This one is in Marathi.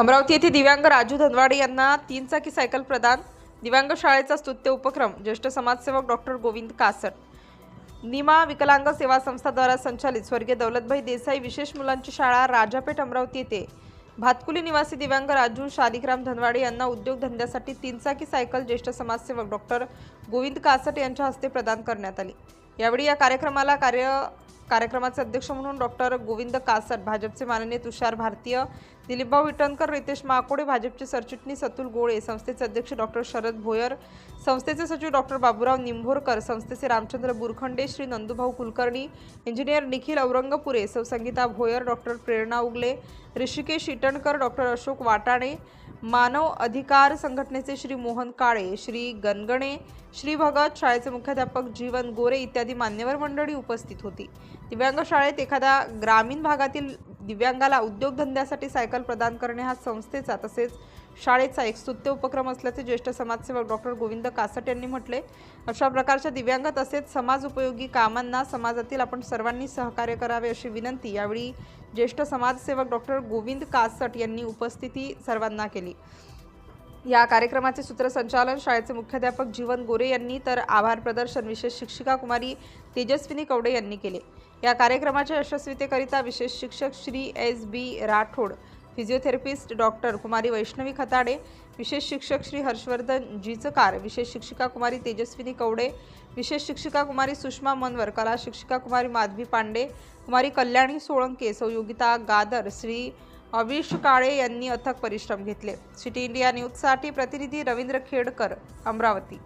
अमरावती येथे दिव्यांग राजू धनवाडे यांना तीन चाकी सायकल प्रदान दिव्यांग शाळेचा स्तुत्य उपक्रम ज्येष्ठ समाजसेवक डॉक्टर गोविंद कासट निमा विकलांग सेवा संस्थाद्वारा संचालित स्वर्गीय दौलतभाई देसाई विशेष मुलांची शाळा राजापेठ अमरावती येथे. भातकुली निवासी दिव्यांग राजू शालिग्राम धनवाडे यांना उद्योगधंद्यासाठी तीनचाकी सायकल ज्येष्ठ समाजसेवक डॉक्टर गोविंद कासट यांच्या हस्ते प्रदान करण्यात आली. यावेळी या कार्यक्रमाला कार्य कार्यक्रमाचे अध्यक्ष म्हणून डॉक्टर गोविंद कासट भाजपचे माननीय तुषार भारतीय दिलीपभाऊ विटणकर रितेश माकोडे भाजपचे सरचिटणीस अतुल गोळे संस्थेचे अध्यक्ष डॉक्टर शरद भोयर संस्थेचे सचिव डॉक्टर बाबूराव निंभोरकर संस्थेचे रामचंद्र बुरखंडे श्री नंदुभाऊ कुलकर्णी इंजिनियर निखिल औरंगपुरे सौ संगीता भोयर डॉक्टर प्रेरणा उगले ऋषिकेश इटणकर डॉक्टर अशोक वाटाणे मानव अधिकार संघटनेचे श्री मोहन काळे श्री गणगणे श्री भगत शाळेचे मुख्याध्यापक जीवन गोरे इत्यादी मान्यवर मंडळी उपस्थित होती. दिव्यांग शाळेत एखाद्या ग्रामीण भागातील दिव्यांगाला उद्योगधंद्यासाठी सायकल प्रदान करणे हा संस्थेचा तसेच शाळेचा एक स्तुत्य उपक्रम असल्याचे ज्येष्ठ समाजसेवक डॉक्टर गोविंद कासट यांनी म्हटले. अशा प्रकारच्या दिव्यांग तसेच समाज उपयोगी कामांना समाजातील आपण सर्वांनी सहकार्य करावे अशी विनंती यावेळी ज्येष्ठ समाजसेवक डॉक्टर गोविंद कासट यांनी उपस्थिती सर्वांना केली. या कार्यक्रमाचे सूत्रसंचालन शाळेचे मुख्याध्यापक जीवन गोरे यांनी तर आभार प्रदर्शन विशेष शिक्षिका कुमारी तेजस्विनी कवडे यांनी केले. या कार्यक्रमाच्या यशस्वीतेकरिता विशेष शिक्षक Shri S B Rathod physiotherapist doctor Kumari Vaishnavi Khatade विशेष शिक्षक श्री हर्षवर्धन जीचकार विशेष शिक्षिका कुमारी तेजस्विनी कवडे विशेष शिक्षिका कुमारी सुषमा मनवर कला शिक्षिका कुमारी माधवी पांडे कुमारी कल्याणी सोळंके सौयोगिता गादर श्री अविश काळे यांनी अथक परिश्रम घेतले. सिटी इंडिया न्यूजसाठी प्रतिनिधी रवींद्र खेडकर अमरावती.